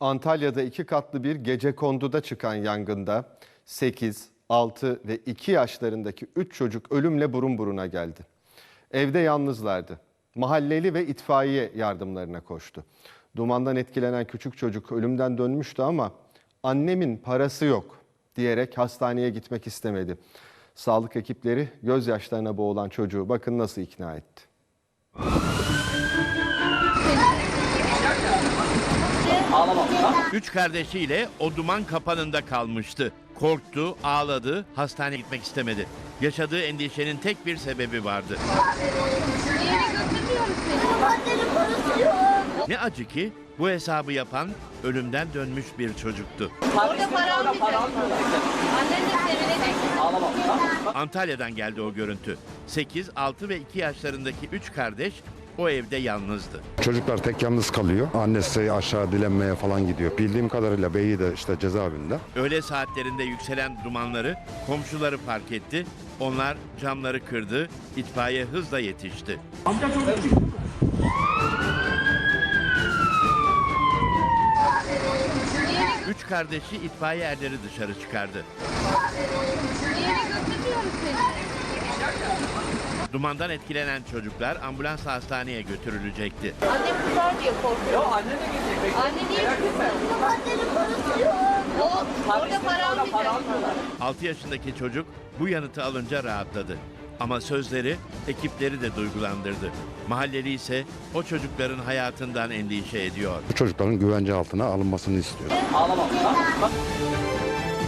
Antalya'da iki katlı bir gece konduda çıkan yangında 8, 6 ve 2 yaşlarındaki 3 çocuk ölümle burun buruna geldi. Evde yalnızlardı. Mahalleli ve itfaiye yardımlarına koştu. Dumandan etkilenen küçük çocuk ölümden dönmüştü ama annemin parası yok diyerek hastaneye gitmek istemedi. Sağlık ekipleri gözyaşlarına boğulan çocuğu bakın nasıl ikna etti. Üç kardeşiyle o duman kapanında kalmıştı. Korktu, ağladı, hastaneye gitmek istemedi. Yaşadığı endişenin tek bir sebebi vardı. Ne acı ki bu hesabı yapan ölümden dönmüş bir çocuktu. Orada para. Antalya'dan geldi o görüntü. 8, 6 ve 2 yaşlarındaki 3 kardeş o evde yalnızdı. Çocuklar tek yalnız kalıyor. Annesi aşağı dilenmeye falan gidiyor. Bildiğim kadarıyla beyi de işte cezaevinde. Öğle saatlerinde yükselen dumanları komşuları fark etti. Onlar camları kırdı, itfaiye hızla yetişti. Üç kardeşi itfaiye erleri dışarı çıkardı. Yere götürmüyorum seni. Dumandan etkilenen çocuklar ambulans hastaneye götürülecekti. Annem kızar diye korkuyor. Anne de gidecek. Anne niye kızar? Annenin parası yok. O, orada para almayacaksın. 6 yaşındaki çocuk bu yanıtı alınca rahatladı. Ama sözleri ekipleri de duygulandırdı. Mahalleli ise o çocukların hayatından endişe ediyor. Bu çocukların güvence altına alınmasını istiyor.